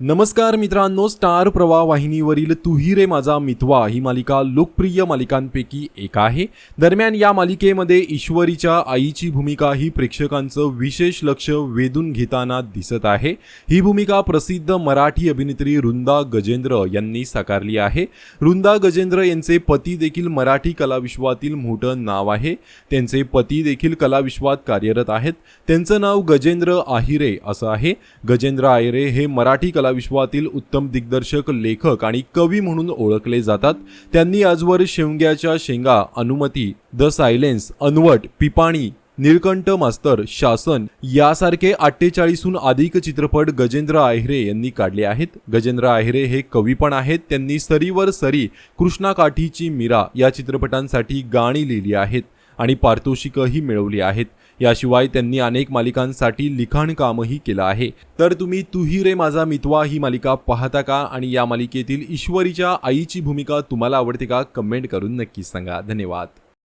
नमस्कार मित्रांनो स्टार प्रवाह वाहिनीवरील तुही रे माझा मितवा ही मालिका लोकप्रिय मालिकांपैकी एक आहे. दरम्यान या मालिकेमध्ये ईश्वरीच्या आईची भूमिका ही प्रेक्षकांचं विशेष लक्ष वेधून घेताना दिसत आहे. ही भूमिका प्रसिद्ध मराठी अभिनेत्री रुंदा गजेंद्र यांनी साकारली आहे. रुंदा गजेंद्र यांचे पती देखील मराठी कलाविश्वातील मोठं नाव आहे. त्यांचे पती देखील कलाविश्वात कार्यरत आहेत. त्यांचं नाव गजेंद्र आहिरे असं आहे. गजेंद्र आहिरे हे मराठी कला कलाविश्वातील उत्तम दिग्दर्शक लेखक आणि कवी म्हणून ओळखले जातात. त्यांनी आजवर शेवग्याच्या शेंगा अनुमती द सायलेन्स अनवट पिपाणी निळकंठ मास्तर शासन यासारखे अठ्ठेचाळीसहून अधिक चित्रपट गजेंद्र आहिरे यांनी काढले आहेत. गजेंद्र आहिरे हे कवी पण आहेत. त्यांनी सरीवर सरी कृष्णाकाठीची मीरा या चित्रपटांसाठी गाणी लिहिली आहेत. आणि पारितोषिकंही मिळवली आहेत. याशिवाय त्यांनी अनेक मालिकांसाठी लिखाण कामही केलं आहे. तर तुम्ही तुही रे माझा मितवा ही मालिका पाहता का? आणि या मालिकेतील ईश्वरीच्या आईची भूमिका तुम्हाला आवडते का? कमेंट करून नक्कीच सांगा. धन्यवाद.